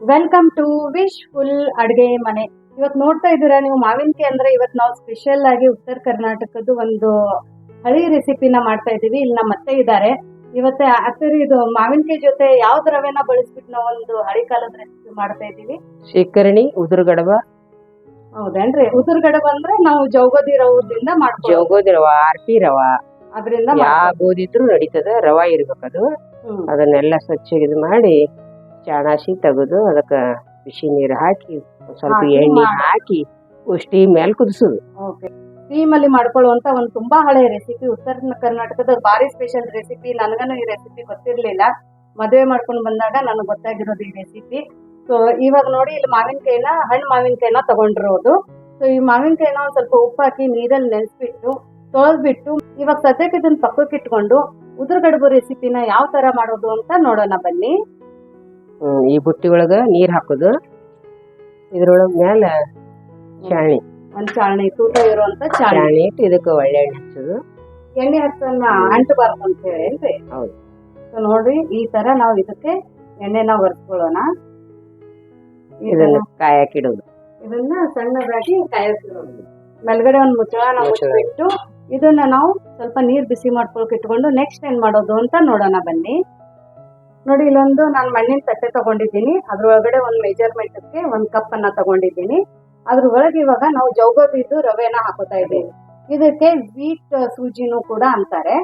Welcome to wish full ಅಡುಗೆ ಮನೆ. ಇವತ್ತು ನೋಡ್ತಾ ಇದ್ದೀರಾ ನೀವು ಮಾವಿನಕಾಯಿ ಅಂದ್ರೆ ಇವತ್ತು ನಾವು ಸ್ಪೆಷಲ್ ಆಗಿ ಉತ್ತರ ಕರ್ನಾಟಕದ ಒಂದು ಹಳಿ ರೆಸಿಪಿನ ಮಾಡ್ತಾ ಇದ್ದೀವಿ. ಇಲ್ಲಿ ನಮ್ಮ ಅತ್ತೆ ಇದ್ದಾರೆ. ಇವತ್ತೆ ಅತ್ತೆ ಇದು ಮಾವಿನಕಾಯಿ ಜೊತೆ ಯಾವ ರವೆನ ಬಳಸ್ಬಿಟ್ಟು ನಾವು ಒಂದು ಹಳಿ ಕಾಲದ ರೆಸಿಪಿ ಮಾಡ್ತಾ ಇದ್ದೀವಿ. ಶೇಖರಣಿ ಉದುರುಗಡಬ ಹೌದೇನ್ರಿ? ಉದುರುಗಡಬ ಅಂದ್ರೆ ನಾವು ಜೌಗೋದಿ ರವದಿಂದ ಮಾಡ್ತೀವಿ ಜೋಗೋದಿ ರವ ಆರ್ಪಿ ರವ. ಅದರಿಂದ ಯಾವ ಗೋಧಿ ಇದ್ರು ನಡೀತದ ರವ ಇರ್ಬೇಕದು. ಅದನ್ನೆಲ್ಲ ಸ್ವಚ್ಛ ಇದು ಮಾಡಿ ಚಾಣಾಸಿ ತೆಗೆದು ಅದಕ್ಕ ಬಿಸಿ ನೀರು ಹಾಕಿ ಸ್ವಲ್ಪ ಎಣ್ಣೆ ಹಾಕಿ ಉಷ್ಟಿ ಮೇಲೆ ಕುದಿಸೋದು. ಓಕೆ. ಸ್ಟೀಮ್ ಅಲ್ಲಿ ಮಾಡ್ಕೊಳ್ಳುವಂತ ಒಂದು ತುಂಬಾ ಹಳೆ ರೆಸಿಪಿ ಉತ್ತರ ಕರ್ನಾಟಕದ ಭಾರಿ ಸ್ಪೆಷಲ್ ರೆಸಿಪಿ ನನಗನು ಈ ರೆಸಿಪಿ ಗೊತ್ತಿರ್ಲಿಲ್ಲ. ಮದುವೆ ಮಾಡ್ಕೊಂಡು ಬಂದಾಗ ನನಗೆ ಗೊತ್ತಾಗಿರೋದು ಈ ರೆಸಿಪಿ ಸೊ ಇವಾಗ ನೋಡಿ ಇಲ್ಲಿ ಮಾವಿನಕಾಯಿನ ಹಣ್ಣು ಮಾವಿನಕಾಯಿನ ತಗೊಂಡಿರೋದು. ಸೊ ಈ ಮಾವಿನಕಾಯಿನ ಒಂದ್ ಸ್ವಲ್ಪ ಉಪ್ಪು ಹಾಕಿ ನೀರಲ್ಲಿ ನೆನೆಸ್ಬಿಟ್ಟು ತೊಳೆದ್ಬಿಟ್ಟು ಇವಾಗ ಸದ್ಯಕ್ಕೆ ಇದನ್ನ ಪಕ್ಕಕ್ಕೆ ಇಟ್ಕೊಂಡು ಉದುರುಗಡುಬು ರೆಸಿಪಿನ ಯಾವ ತರ ಮಾಡೋದು ಅಂತ ನೋಡೋಣ ಬನ್ನಿ. ಈ ಬುಟ್ಟಿ ಒಳಗ ನೀರ್ ಹಾಕೋದು. ಇದ್ರೊಳಗ ಮ್ಯಾಲ ಚಾಣಿ ಒಂದ್ ಚಾಣಿ ತೂಕ ಇರುವಂತ ಚಾಣಿ ಇಟ್ಟು ಇದಕ್ಕೆ ಒಳ್ಳೆ ಎಣ್ಣೆ ಹಚ್ಚೋದು. ಎಣ್ಣೆ ಹಚ್ಚನ್ನ ಅಂಟಬಾರ್ದು ಅಂತ ಹೇಳಿ ಏನ್ರಿ? ಹೌದು. ಸೊ ನೋಡ್ರಿ ಈ ತರ ನಾವು ಇದಕ್ಕೆ ಎಣ್ಣೆನ ಒರೆಸ್ಕೊಳ್ಳೋಣ. ಇದನ್ನ ಕಾಯಕ್ಕಿಡೋದು ಇದನ್ನ ಸಣ್ಣದಾಗಿ ಕಾಯಕಿಡೋದು. ಮೇಲ್ಗಡೆ ಒಂದು ಮುಚ್ಚಳ ಮುಚ್ಚಳ. ಮುಚ್ಚಿಬಿಟ್ಟು ಇದನ್ನ ನಾವು ಸ್ವಲ್ಪ ನೀರ್ ಬಿಸಿ ಮಾಡ್ಕೊಳಕ್ ಇಟ್ಕೊಂಡು ನೆಕ್ಸ್ಟ್ ಏನ್ ಮಾಡೋದು ಅಂತ ನೋಡೋಣ ಬನ್ನಿ. ನೋಡಿ ಇಲ್ಲೊಂದು ನಾನು ಮಣ್ಣಿನ ತಟ್ಟೆ ತಗೊಂಡಿದ್ದೀನಿ. ಅದ್ರೊಳಗಡೆ ಒಂದು ಮೆಜರ್ಮೆಂಟ್ಗೆ ಒಂದು ಕಪ್ ಅನ್ನ ತಗೊಂಡಿದ್ದೀನಿ. ಅದ್ರ ಒಳಗೆ ಇವಾಗ ನಾವು ಜೌಗೋದಿದ್ದು ರವೆನ ಹಾಕೋತಾ ಇದ್ದೀವಿ. ಇದಕ್ಕೆ ವೀಟ್ ಸೂಜಿನೂ ಕೂಡ ಅಂತಾರೆ.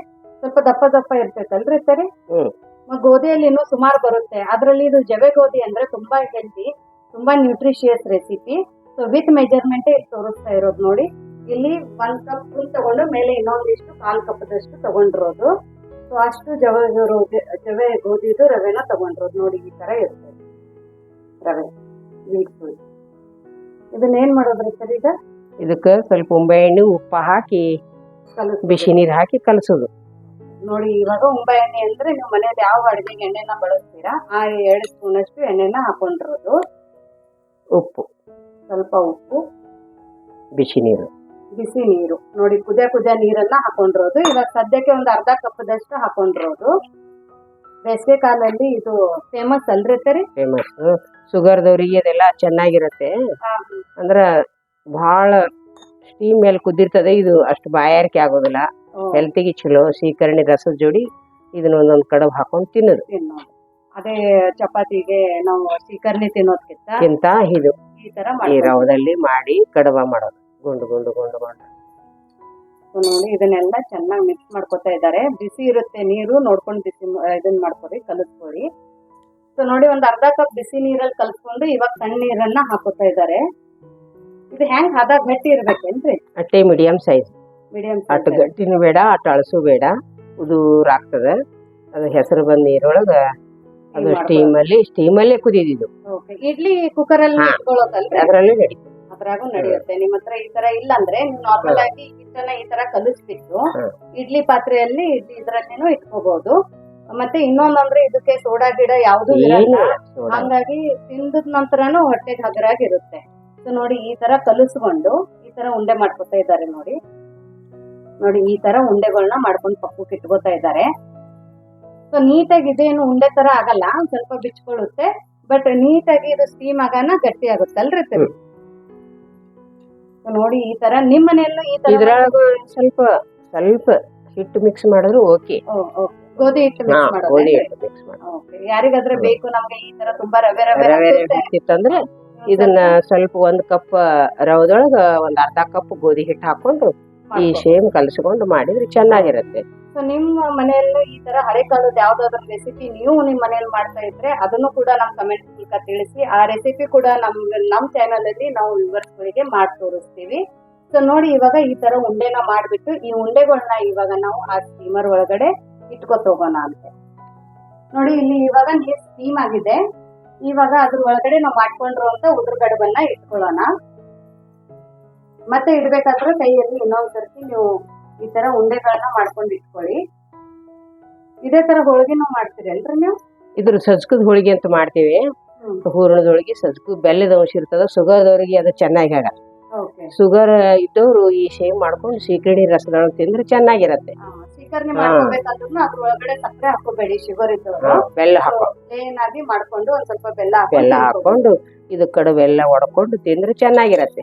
ಸ್ವಲ್ಪ ದಪ್ಪ ದಪ್ಪ ಇರ್ತೈತಲ್ರಿ ಸರಿ? ಗೋಧಿಯಲ್ಲಿ ಗೋಧಿಯಲ್ಲಿನೂ ಸುಮಾರು ಬರುತ್ತೆ. ಅದರಲ್ಲಿ ಇದು ಜವೆ ಗೋಧಿ ಅಂದ್ರೆ ತುಂಬಾ ಹೆಲ್ದಿ ತುಂಬಾ nutritious recipe so with measurement ಇಲ್ಲಿ ತೋರಿಸ್ತಾ ಇರೋದು ನೋಡಿ. ಇಲ್ಲಿ ಒಂದ್ ಕಪ್ ಫುಲ್ ತಗೊಂಡು ಮೇಲೆ ಇನ್ನೊಂದಿಷ್ಟು ಕಾಲ್ ಕಪ್ದಷ್ಟು ತಗೊಂಡಿರೋದು. ಸೊ ಅಷ್ಟು ಜವೆ ಜವೆ ಗೋಧಿದು ರವೆನ ತಗೊಂಡ್ರು ನೋಡಿ ಈ ತರ ಇರುತ್ತೆ ರವೆ ವೀಟ್ ಫುಲ್ ಇದನ್ನ ಏನ್ ಮಾಡೋದ್ರಿ ಸರ್ ಈಗ? ಇದಕ್ಕೆ ಸ್ವಲ್ಪ ಉಂಬೆ ಎಣ್ಣೆ ಉಪ್ಪು ಹಾಕಿ ಸ್ವಲ್ಪ ಬಿಸಿ ನೀರು ಹಾಕಿ ಕಲಸೋದು. ನೋಡಿ ಇವಾಗ ಉಂಬೆ ಎಣ್ಣೆ ಅಂದ್ರೆ ನೀವು ಮನೆಯಲ್ಲಿ ಯಾವ ಅಡುಗೆಗೆ ಎಣ್ಣೆನ ಬಳಸ್ತೀರಾ? ಆ ಎರಡು ಸ್ಪೂನ್ ಅಷ್ಟು ಎಣ್ಣೆನ ಹಾಕೊಂಡಿರೋದು. ಉಪ್ಪು. ಸ್ವಲ್ಪ ಉಪ್ಪು. ಬಿಸಿ ನೀರು ಬಿಸಿ ನೀರು. ನೋಡಿ ಕುದಿಯ ಕುದಿಯ ನೀರನ್ನ ಹಾಕೊಂಡಿರೋದು. ಇವಾಗ ಸದ್ಯಕ್ಕೆ ಒಂದು ಅರ್ಧ ಕಪ್ದಷ್ಟು ಹಾಕೊಂಡಿರೋದು. ಬೇಸಿಗೆ ಕಾಲದಲ್ಲಿ ಇದು ಫೇಮಸ್ ಅಲ್ರಿ ಸರಿ ಫೇಮಸ್ ಶುಗರ್ದವ್ರಿಗೆ ಅದೆಲ್ಲ ಚೆನ್ನಾಗಿರುತ್ತೆ. ಅಂದ್ರ ಬಹಳ ಸ್ಟೀಮ್ ಮೇಲೆ ಕುದಿರ್ತದೆ. ಇದು ಅಷ್ಟು ಬಾಯಾರಿಕೆ ಆಗೋದಿಲ್ಲ. ಹೆಲ್ತಿಗೆ ಚಲೋ. ಸೀಕರಣಿ ರಸದ ಜೋಡಿ ಇದನ್ನ ಒಂದೊಂದ್ ಕಡಬ್ ಹಾಕೊಂಡು ತಿನ್ನೋದು. ಅದೇ ಚಪಾತಿಗೆ ನಾವು ಸೀಕರ್ಣಿ ತಿನ್ನೋದ್ಕಿಂತ ಕಿಂತ ಇದು. ಈ ತರ ರವದಲ್ಲಿ ಮಾಡಿ ಕಡಬ ಮಾಡೋದು. ಗುಂಡು ಗುಂಡು ಗುಂಡು ಗುಂಡು. ನೋಡಿ ಇದನ್ನೆಲ್ಲ ಚೆನ್ನಾಗಿ ಮಿಕ್ಸ್ ಮಾಡ್ಕೊತಾ ಇದ್ದಾರೆ. ಬಿಸಿ ಇರುತ್ತೆ ನೀರು ನೋಡ್ಕೊಂಡು ಬಿಸಿ ಇದನ್ನ ಮಾಡ್ಕೊಡಿ ಕಲಿಸ್ಕೊರಿ ಸೊ ನೋಡಿ ಒಂದು ಅರ್ಧ ಕಪ್ ಬಿಸಿ ನೀರಲ್ಲಿ ಕಲ್ಸ್ಕೊಂಡು ಇವಾಗ ಸಣ್ಣ ನೀರನ್ನ ಹಾಕೋತಾ ಇದ್ದಾರೆ. ಇದು ಹೆಂಗ್ ಹದ ಗಟ್ಟಿ ಇರ್ಬೇಕೇನ್ರಿ? ಅಟ್ಟೆ ಮೀಡಿಯಂ ಸೈಜ್ ಮೀಡಿಯಂ ಅಟ್ಟು ಗಟ್ಟಿನೂ ಬೇಡ ಅಟ್ಟು ಅಳಸು ಬೇಡ. ಉದೂರ್ ಆಗ್ತದೆ ಅದು ಹೆಸರು ಬಂದ ನೀರೊಳಗೆ ಅದು ಸ್ಟೀಮ್ ಅಲ್ಲಿ ಸ್ಟೀಮ್ ಅಲ್ಲೇ ಕುದಿದಿದ್ದು ಇಡ್ಲಿ ಕುಕ್ಕರ್ ಅಲ್ಲಿ ಹಾ. ಇಟ್ಕೊಳ್ಳೋದಲ್ರಿ ಅದ್ರಲ್ಲೇ ನಡೀತದೆ ಅದ್ರಾಗೂ ನಡೆಯುತ್ತೆ. ನಿಮ್ ಹತ್ರ ಈ ತರ ಇಲ್ಲ ಅಂದ್ರೆ ನೀವು ನಾರ್ಮಲ್ ಆಗಿ ಹಿಟ್ಟನ್ನ ಈ ತರ ಕಲಿಸ್ಬಿಟ್ಟು ಇಡ್ಲಿ ಪಾತ್ರೆಯಲ್ಲಿ ಇಡ್ಲಿ ಇದ್ರಲ್ಲೇನು ಇಟ್ಕೋಬಹುದು ಮತ್ತೆ ಇನ್ನೊಂದಂದ್ರೆ ಇದಕ್ಕೆ ಸೋಡಾ ಗಿಡ ಯಾವ್ದು ಇರಲ್ಲ. ಹಂಗಾಗಿ ತಿಂದ ನಂತರನು ಹೊಟ್ಟೆಗೆ ಹಗರಾಗಿರುತ್ತೆ. ಸೊ ನೋಡಿ ಈ ತರ ಕಲಿಸ್ಕೊಂಡು ಈ ತರ ಉಂಡೆ ಮಾಡ್ಕೊತಾ ಇದ್ದಾರೆ ನೋಡಿ. ನೋಡಿ ಈ ತರ ಉಂಡೆಗಳನ್ನ ಮಾಡ್ಕೊಂಡು ಪಕ್ಕಕ್ಕೆ ಇಟ್ಕೋತಾ ಇದ್ದಾರೆ. ಸೊ ನೀಟಾಗಿ ಇದೇನು ಉಂಡೆ ತರ ಆಗಲ್ಲ. ಸ್ವಲ್ಪ ಬಿಚ್ಕೊಳ್ಳುತ್ತೆ. ಬಟ್ ನೀಟಾಗಿ ಇದು ಸ್ಟೀಮ್ ಆಗಾನ ಗಟ್ಟಿ ಆಗುತ್ತಲ್ರಿ ನೋಡಿ ಈ ತರ. ನಿಮ್ಮ ಮನೆಯಲ್ಲೂ ಈ ತರ ಸ್ವಲ್ಪ ಸ್ವಲ್ಪ ಹಿಟ್ಟು ಮಿಕ್ಸ್ ಮಾಡಿದ್ರು ಓಕೆ. ಗೋಧಿ ಹಿಟ್ಟು ಮಿಕ್ಸ್ ಮಾಡೋದು? ಗೋಧಿ ಹಿಟ್ಟು ಮಿಕ್ಸ್ ಮಾಡಿ. ಓಕೆ ಯಾರಿಗಾದ್ರೆ ಬೇಕು ನಮ್ಗೆ ಈ ತರ ತುಂಬಾ ರವೆ ರವೆ ಇದನ್ನ ಸ್ವಲ್ಪ ಒಂದ್ ಕಪ್ ರವದೊಳಗ ಒಂದ್ ಅರ್ಧ ಕಪ್ ಗೋಧಿ ಹಿಟ್ಟು ಹಾಕೊಂಡು ಈ ಶೇಮ್ ಕಲಸ್ಕೊಂಡು ಮಾಡಿದ್ರೆ ಚೆನ್ನಾಗಿರುತ್ತೆ. ಸೊ ನಿಮ್ಮ ಮನೆಯಲ್ಲೂ ಈ ತರ ಹಳೆ ಕಾಲದ ಯಾವ್ದಾದ್ರು ರೆಸಿಪಿ ನೀವು ನಿಮ್ಮ ಮನೆಯಲ್ಲಿ ಮಾಡ್ತಾ ಇದ್ರೆ ಅದನ್ನು ಕೂಡ ನಮ್ಮ ಕಮೆಂಟ್ ಮೂಲಕ ತಿಳಿಸಿ, ಆ ರೆಸಿಪಿ ಕೂಡ ನಮ್ ನಮ್ಮ ಚಾನಲ್ ಅಲ್ಲಿ ನಾವು ವ್ಯೂವರ್ಸ್ ಗಳಿಗೆ ಮಾಡಿ ತೋರಿಸ್ತೀವಿ. ಸೊ ನೋಡಿ ಇವಾಗ ಈ ತರ ಉಂಡೆನ ಮಾಡಿಬಿಟ್ಟು, ಈ ಉಂಡೆಗಳನ್ನ ಇವಾಗ ನಾವು ಆ ಸ್ಟೀಮರ್ ಒಳಗಡೆ ಇಟ್ಕೊತ ಹೋಗೋಣ ಅಂತ. ನೋಡಿ, ಇಲ್ಲಿ ಇವಾಗ ನೀರ್ ಸ್ಟೀಮ್ ಆಗಿದೆ. ಇವಾಗ ಅದ್ರ ಒಳಗಡೆ ನಾವು ಮಾಡ್ಕೊಂಡಿರುವಂತ ಉದ್ರಗಡವನ್ನ ಇಟ್ಕೊಳ್ಳೋಣ. ಮತ್ತೆ ಇಡ್ಬೇಕಾದ್ರೆ ಕೈಯಲ್ಲಿ ಇನ್ನೊಂದ್ಸರ್ತಿ ನೀವು ಈ ತರ ಉಂಡೆಗಳನ್ನ ಮಾಡ್ಕೊಂಡು ಇಟ್ಕೊಳ್ಳಿ. ಇದೇ ತರ ಹೋಳಿಗೆನೂ ಮಾಡ್ತೀರಲ್ರಿ ನೀವು? ಇದ್ರ ಸಜ್ಕದ ಹೋಳಿಗೆ ಅಂತ ಮಾಡ್ತೀವಿ. ಹೂರಣದ ಹೋಳಿಗೆ ಸಜ್ಕು ಬೆಲ್ಲದ ಅಂಶ ಇರ್ತದ ಸುಗರ್ದವ್ರಿಗೆ ಅದು ಚೆನ್ನಾಗಿ ಆಗಲ್ಲ ಶುಗರ್ ಇದ್ದವರು ಈ ಶೇವ್ ಮಾಡ್ಕೊಂಡು ಸೀಕರ್ಣಿ ರಸದೊಳಗೆ ತಿಂದ್ರೆ ಚೆನ್ನಾಗಿರತ್ತೆ. ಬೆಲ್ಲ ಹಾಕೋ. ಮಾಡ್ಕೊಂಡು ಒಂದ್ ಸ್ವಲ್ಪ ಬೆಲ್ಲ ಬೆಲ್ಲ ಹಾಕೊಂಡು ಇದು ಕಡು ಬೆಲ್ಲ ಒಡ್ಕೊಂಡು ತಿಂದ್ರೆ ಚೆನ್ನಾಗಿರತ್ತೆ.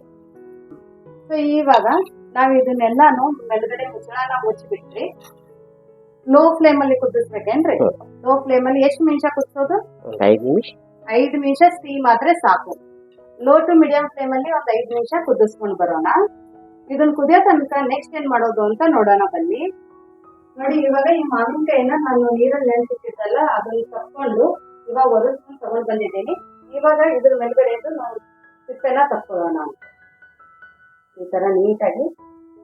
ಇವಾಗ ನಾವ್ ಇದನ್ನೆಲ್ಲಾನು ಮೇಲ್ಗಡೆ ಮುಚ್ಚಳನ ಮುಚ್ಚಿಬಿಟ್ರಿ. ಲೋ ಫ್ಲೇಮ್ ಅಲ್ಲಿ ಕುದಿಸ್ಬೇಕೇನ್ರಿ. ಲೋ ಫ್ಲೇಮ್ ಅಲ್ಲಿ ಎಷ್ಟು ನಿಮಿಷ ಕುದಿಸೋದು? ಐದು ನಿಮಿಷ. ಐದು ನಿಮಿಷ ಸ್ಟೀಮ್ ಆದ್ರೆ ಸಾಕು. ಲೋ ಟು ಮೀಡಿಯಂ ಫ್ಲೇಮ್ ಅಲ್ಲಿ ಒಂದ್ ಐದು ನಿಮಿಷ ಕುದಿಸ್ಕೊಂಡು ಬರೋಣ. ಇದನ್ನ ಕುದಿಯೋ ತನಕ ನೆಕ್ಸ್ಟ್ ಏನ್ ಮಾಡೋದು ಅಂತ ನೋಡೋಣ ಬನ್ನಿ. ನೋಡಿ ಇವಾಗ ಈ ಮಾವಿನಕಾಯಿನ ನಾನು ನೀರಲ್ಲಿ ನೆನೆಸಿಟ್ಟಿದ್ದಲ್ಲ ಅದನ್ನ ತಕ್ಕೊಂಡು ಇವಾಗ ಒರೆಸ್ಕೊಂಡು ತಗೊಂಡ್ ಬಂದಿದ್ದೀನಿ. ಇವಾಗ ಇದ್ರ ಮೇಲ್ಗಡೆ ನಾವು ಸಿಪ್ಪೆನ ತಕ್ಕೊಳ್ಳೋಣ. ಈ ತರ ನೀಟಾಗಿ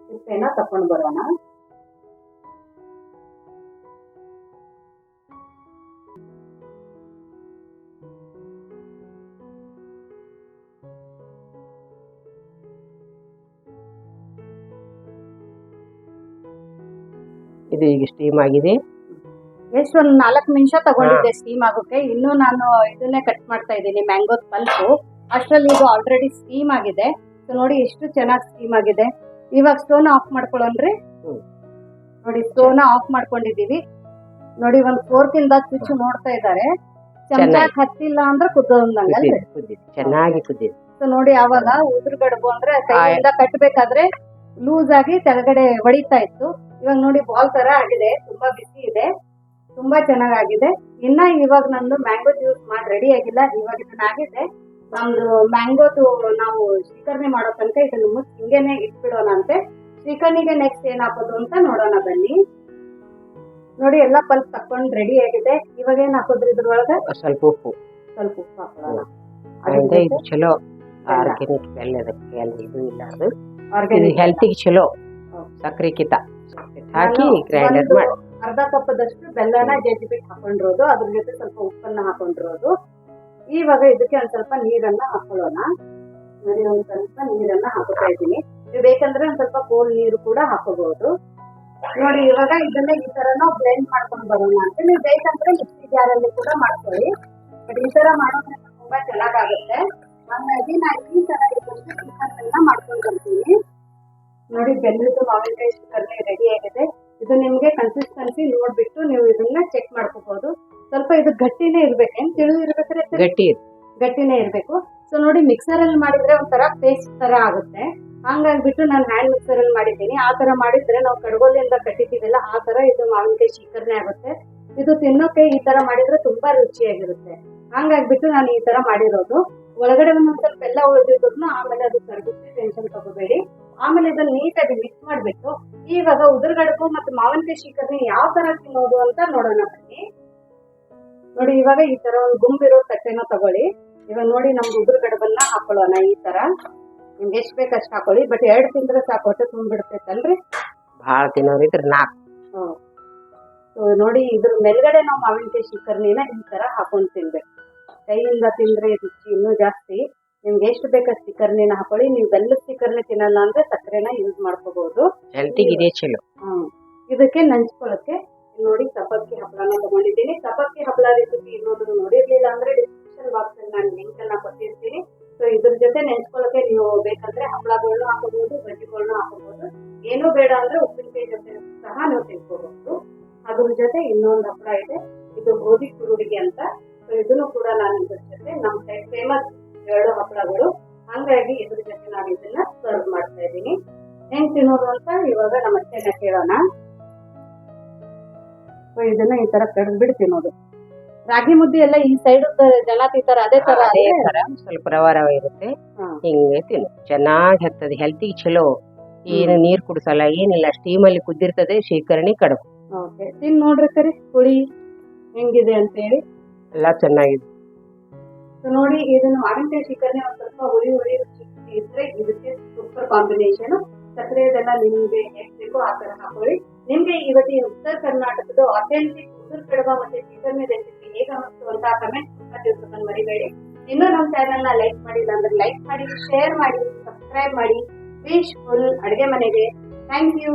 ಸಿಪ್ಪೆನ ತಕೊಂಡ್ ಬರೋಣ. ಇದು ಈಗ ಸ್ಟೀಮ್ ಆಗಿದೆ. ಎಷ್ಟು ಒಂದು ನಾಲ್ಕು ನಿಮಿಷ ತಗೊಂಡಿದ್ದೆ ಸ್ಟೀಮ್ ಆಗೋಕೆ. ಇನ್ನು ನಾನು ಇದನ್ನೇ ಕಟ್ ಮಾಡ್ತಾ ಇದ್ದೀನಿ ಮ್ಯಾಂಗೋ ಪಲ್ಪು ಅಷ್ಟ್ರಲ್ಲಿ ಇದು ಆಲ್ರೆಡಿ ಸ್ಟೀಮ್ ಆಗಿದೆ. ನೋಡಿ ಎಷ್ಟು ಚೆನ್ನಾಗಿ ಸ್ಟೀಮ್ ಆಗಿದೆ. ಇವಾಗ ಸ್ಟೋನ್ ಆಫ್ ಮಾಡ್ಕೊಳ್ಳೋಣ್ರಿ. ಹ್ಮ್. ನೋಡಿ ಸ್ಟೋನ್ ಆಫ್ ಮಾಡ್ಕೊಂಡಿದೀವಿ ನೋಡಿ ಒಂದ್ ಫೋರ್ಕ್ ಇಂದ ಚುಚ್ಚು ನೋಡ್ತಾ ಇದ್ದಾರೆ. ಚಮಚ ಚೆನ್ನಾಗಿ. ಹತ್ತಿಲ್ಲ ಅಂದ್ರೆ ಕುದ್ದೋದಂಗಲ್ರಿ ಕುದ್ದಿದೆ ಕುದ್ದಿದೆ. ಚೆನ್ನಾಗಿ ಕುದ್ದಿದೆ. ಸೊ ನೋಡಿ ಅವಾಗ ಉದುರುಗಡಬು ಅಂದ್ರೆ ಕೈಯಿಂದ ಕಟ್ಟಬೇಕಾದ್ರೆ ಲೂಸ್ ಆಗಿ ಕೆಳಗಡೆ ಹೊಡಿತಾ ಇತ್ತು. ಇವಾಗ ನೋಡಿ ಬಾಲ್ ತರ ಆಗಿದೆ. ತುಂಬಾ ಬಿಸಿ ಇದೆ. ತುಂಬಾ ಚೆನ್ನಾಗಾಗಿದೆ. ಇನ್ನ ಇವಾಗ ನಂದು ಮ್ಯಾಂಗೋ ಜ್ಯೂಸ್ ಮಾಡಿ ರೆಡಿ ಆಗಿಲ್ಲ. ಇವಾಗ ಇದನ್ನ ನಮ್ದು ಮ್ಯಾಂಗೋದು ನಾವು ಶ್ರೀಕರ್ಣಿ ಮಾಡೋ ತನಕ ಇದನ್ನ ಮುಚ್ಚಿ ಹಿಂಗೇನೆ ಇಟ್ಬಿಡೋಣ ಅಂತೆ ಶ್ರೀಕರ್ಣಿಗೆ ನೆಕ್ಸ್ಟ್ ಏನ್ ಹಾಕೋದು ಅಂತ ನೋಡೋಣ ಬನ್ನಿ. ನೋಡಿ ಎಲ್ಲ ಪಲ್ಪ್ ತಕೊಂಡ್ ರೆಡಿ ಆಗಿದೆ. ಇವಾಗ ಏನ್ ಹಾಕೋದ್ರಿ ಇದ್ರೊಳಗೆ? ಸ್ವಲ್ಪ ಉಪ್ಪು. ಸ್ವಲ್ಪ ಉಪ್ಪು ಹಾಕೋಣ. ಅದರಿಂದ ಇದು ಚಲೋ. ಆರ್ಗ್ಯಾನಿಕ್ ಬೆಲ್ಲದಕ್ಕೆ ಅಲ್ಲಿ ಇದು ಇಲ್ಲ ಅದು. ಆರ್ಗ್ಯಾನಿಕ್ ಹೆಲ್ತಿಗೆ ಚಲೋ. ಸಕ್ಕರೆ ಕಿತ. ಹಾಕಿ ಗ್ರೈಂಡರ್ ಮಾಡಿ. ಅರ್ಧ ಕಪ್ಪದಷ್ಟು ಬೆಲ್ಲನ ಜಜ್ಜಿ ಬಿಟ್ಟು ಹಾಕೊಂಡಿರೋದು. ಅದ್ರ ಜೊತೆ ಸ್ವಲ್ಪ ಉಪ್ಪನ್ನ ಹಾಕೊಂಡಿರೋದು. ಇವಾಗ ಇದಕ್ಕೆ ಒಂದ್ ಸ್ವಲ್ಪ ನೀರನ್ನ ಹಾಕೊಳ್ಳೋಣ. ನೋಡಿ ಒಂದ್ ಸ್ವಲ್ಪ ನೀರನ್ನ ಹಾಕೋತಾ ಇದ್ದೀನಿ. ನೀವು ಬೇಕಂದ್ರೆ ಒಂದ್ ಸ್ವಲ್ಪ ಕೋಲ್ ನೀರು ಕೂಡ ಹಾಕೋಬಹುದು. ನೋಡಿ, ಇವಾಗ ಇದನ್ನ ಈ ತರ ನಾವು ಬ್ಲೆಂಡ್ ಮಾಡ್ಕೊಂಡು ಬರೋಣ ಅಂತ. ನೀವು ಬೇಕಂದ್ರೆ ಮಿಕ್ಸಿ ಜಾರಲ್ಲಿ ಕೂಡ ಮಾಡ್ಕೊಳ್ಳಿ. ಬಟ್ ಈ ತರ ಮಾಡೋದ್ರಿಂದ ತುಂಬಾ ಚೆನ್ನಾಗಾಗುತ್ತೆ. ಹಾಗಾಗಿ ನಾನು ಈ ತರ ಚಿಕನ್ ಮಾಡ್ಕೊಂಡು ಬರ್ತೀನಿ. ನೋಡಿ ಬೆಲ್ಲದ ಮಾವಿನಕಾಯಿ ಚಿಕನ್ ರೆಡಿ ಆಗಿದೆ. ಇದು ನಿಮ್ಗೆ ಕನ್ಸಿಸ್ಟೆನ್ಸಿ ನೋಡ್ಬಿಟ್ಟು ನೀವು ಇದನ್ನ ಚೆಕ್ ಮಾಡ್ಕೋಬಹುದು. ಸ್ವಲ್ಪ ಇದು ಗಟ್ಟಿನೇ ಇರ್ಬೇಕೇನ್ ತಿಳಿದು ಇರ್ಬೇಕಾದ್ರೆ ಗಟ್ಟಿ. ಗಟ್ಟಿನೇ ಇರ್ಬೇಕು. ಸೊ ನೋಡಿ ಮಿಕ್ಸರ್ ಅಲ್ಲಿ ಮಾಡಿದ್ರೆ ಒಂಥರ ಪೇಸ್ಟ್ ತರ ಆಗುತ್ತೆ. ಹಂಗಾಗ್ಬಿಟ್ಟು ನಾನು ಹ್ಯಾಂಡ್ ಮಿಕ್ಸರ್ ಅಲ್ಲಿ ಮಾಡಿದ್ದೀನಿ. ಆ ತರ ಮಾಡಿದ್ರೆ ನಾವು ಕಡಗೋಲಿಯಿಂದ ಕಟ್ಟಿದೀವಲ್ಲ ಆ ತರ ಇದು ಮಾವಿನಕಾಯಿ ಶೀಕರಣೆ ಆಗುತ್ತೆ. ಇದು ತಿನ್ನೋಕೆ ಈ ತರ ಮಾಡಿದ್ರೆ ತುಂಬಾ ರುಚಿಯಾಗಿರುತ್ತೆ. ಹಂಗಾಗ್ಬಿಟ್ಟು ನಾನು ಈ ತರ ಮಾಡಿರೋದು. ಒಳಗಡೆ ಒಂದು ಸ್ವಲ್ಪ ಎಲ್ಲ ಉಳಿದಿದ್ರು ಆಮೇಲೆ ಅದು ಕರಗುತ್ತೆ ಟೆನ್ಷನ್ ತಗೋಬೇಡಿ. ಆಮೇಲೆ ಇದನ್ನ ನೀಟಾಗಿ ಮಿಕ್ಸ್ ಮಾಡ್ಬಿಟ್ಟು ಇವಾಗ ಉದುರುಗಡಬು ಮತ್ತು ಮಾವಿನಕಾಯಿ ಶೀಕರಣೆ ಯಾವ ತರ ತಿನ್ನೋದು ಅಂತ ನೋಡೋಣ ಬನ್ನಿ. ನೋಡಿ ಇವಾಗ ಈ ತರ ಒಂದು ಗುಂಬಿರೋ ತಟ್ಟೆನ ತಗೊಳ್ಳಿ. ಇವಾಗ ನೋಡಿ ನಮ್ದು ಉದುರುಗಡಬನ್ನ ಹಾಕೊಳ್ಳೋಣ ಈ ತರ. ನಿಮ್ಗೆ ಎಷ್ಟ್ ಬೇಕು ಅಷ್ಟ್ ಹಾಕೊಳ್ಳಿ. ಬಟ್ ಎರಡು ತಿಂದ್ರೆ ಸಾಕು ಹೊಟ್ಟೆ ತುಂಬಿಡ್ತೈತಲ್ರಿ? ಭಾಳ ತಿನ್ನೋರಿದ್ರೆ ನಾಲ್ಕು. ಹ್ಮ್. ನೋಡಿ ಇದ್ರ ಮೇಲ್ಗಡೆ ನಾವು ಮಾವಿನಕಾಯಿ ಶಿಖರ್ನಿನ ಈ ತರ ಹಾಕೊಂಡ್ ತಿನ್ಬೇಕು. ಕೈಯಿಂದ ತಿಂದ್ರೆ ರುಚಿ ಇನ್ನೂ ಜಾಸ್ತಿ. ನಿಮ್ಗೆ ಎಷ್ಟು ಬೇಕಷ್ಟು ಶಿಖರ್ನಿನ ಹಾಕೊಳ್ಳಿ. ನೀವು ಬೆಲ್ಲ ಶಿಖರ್ನಿ ತಿನ್ನಲ್ಲ ಅಂದ್ರೆ ಸಕ್ಕರೆನ ಯೂಸ್ ಮಾಡ್ಕೋಬಹುದು ಹೆಲ್ತಿಗೆ ಇದೇ ಚಲೋ. ಹ್ಮ್ ಇದಕ್ಕೆ ನಂಚ್ಕೊಳಕ್ಕೆ ನೋಡಿ ಸಬ್ಬಕ್ಕಿ ಹಪ್ಪಳನ ತಗೊಂಡಿದ್ದೀನಿ. ಸಬ್ಬಕ್ಕಿ ಹಪ್ಪಳ ರೆಸಿಪಿ ಇನ್ನೊಂದು ನೋಡಿರ್ಲಿಲ್ಲ ಅಂದ್ರೆ ಡಿಸ್ಕ್ರಿಪ್ಷನ್ ಬಾಕ್ಸ್ ಅಲ್ಲಿ ನಾನು ಲಿಂಕ್ ಅನ್ನ ಕೊಟ್ಟಿರ್ತೀನಿ. ಸೊ ಇದ್ರ ಜೊತೆ ನೆನ್ಸ್ಕೊಳಕ್ಕೆ ನೀವು ಬೇಕಂದ್ರೆ ಹಪ್ಪಳಗಳನ್ನ ಹಾಕೋಬಹುದು ಬಜ್ಜಿಗಳನ್ನ ಹಾಕೋಬಹುದು ಏನು ಬೇಡ ಅಂದ್ರೆ ಉಪ್ಪಿನಕಾಯಿ ಜೊತೆ ಸಹ ನೀವು ತಿನ್ಕೋಬಹುದು. ಅದ್ರ ಜೊತೆ ಇನ್ನೊಂದು ಹಪ್ಪಳ ಇದೆ. ಇದು ಗೋಧಿ ಕುರುಡಿಗೆ ಅಂತ. ಸೊ ಇದನ್ನು ಕೂಡ ನಾನು ಇದ್ರ ಜೊತೆ ನಮ್ಮ ಸೈಡ್ ಫೇಮಸ್ ಎರಡು ಹಪ್ಪಳಗಳು ಹಂಗಾಗಿ ಇದ್ರ ಜೊತೆ ನಾನು ಇದನ್ನ ಸರ್ವ್ ಮಾಡ್ತಾ ಇದ್ದೀನಿ. ಹೆಂಗ್ ತಿನ್ನೋದು ಅಂತ ಇವಾಗ ನಮ್ಮ ಅತ್ತೆನ ಕೇಳೋಣ. ಸೊ ಇದನ್ನ ಈ ತರ ಕಡ್ದು ಬಿಡ್ತೀವಿ ನೋಡಿ. ರಾಗಿ ಮುದ್ದೆ ಎಲ್ಲ ಈ ಸೈಡ್ ಜನ ತಿಂತಾರ ಅದೇ ತರ ಅದೇ ಅದೇ? ತರ ಸ್ವಲ್ಪ ರವ ರವ ಇರುತ್ತೆ. ಹಿಂಗೆ ತಿನ್ನು. ಚೆನ್ನಾಗಿ ಹತ್ತದ. ಹೆಲ್ತಿಗೆ ಚಲೋ. ಏನು ನೀರ್ ಕುಡಿಸಲ್ಲ ಏನಿಲ್ಲ. ಸ್ಟೀಮ್ ಅಲ್ಲಿ ಕುದ್ದಿರ್ತದೆ ಶೇಖರಣೆ ಕಡುಬು. ತಿನ್ ನೋಡ್ರಿ ಕರಿ ಹುಳಿ ಹೆಂಗಿದೆ ಅಂತ ಹೇಳಿ ಎಲ್ಲ ಚೆನ್ನಾಗಿದೆ. ನೋಡಿ ಇದನ್ನು ಮಾವಿನಕಾಯಿ ಶೇಖರಣೆ ಒಂದ್ ಸ್ವಲ್ಪ ಹುಳಿ ಹುಳಿ ರುಚಿ ಇದ್ರೆ ಇದಕ್ಕೆ ಸೂಪರ್ ಕಾಂಬಿನೇಷನ್ ಸಕ್ಕರೆ ಇದೆಲ್ಲ ನಿಮ್ಗೆ ಹೇಗ್ ಬೇಕೋ ಆ ತರ ಹಾಕೊಳ್ಳಿ. ನಿಮ್ಗೆ ಇವತ್ತಿನ ಉತ್ತರ ಕರ್ನಾಟಕದ ಅಥೆಂಟಿಕ್ ಉತ್ತರ ಕಡಬ ಮತ್ತೆ ಶಿಕರ್ಣಿ ರೆಸಿಪಿ ಹೇಗೆ ಅನ್ನಿಸ್ತು ಅಂತ ಕಮೆಂಟ್ ತಿಳ್ಕೊಂಡು ಮರಿಬೇಡಿ. ಇನ್ನೂ ನಮ್ಮ ಚಾನೆಲ್ನ ಲೈಕ್ ಮಾಡಿಲ್ಲ ಅಂದ್ರೆ ಲೈಕ್ ಮಾಡಿ ಶೇರ್ ಮಾಡಿ ಸಬ್ಸ್ಕ್ರೈಬ್ ಮಾಡಿ. ಫುಲ್ ಅಡುಗೆ ಮನೆಗೆ. Thank you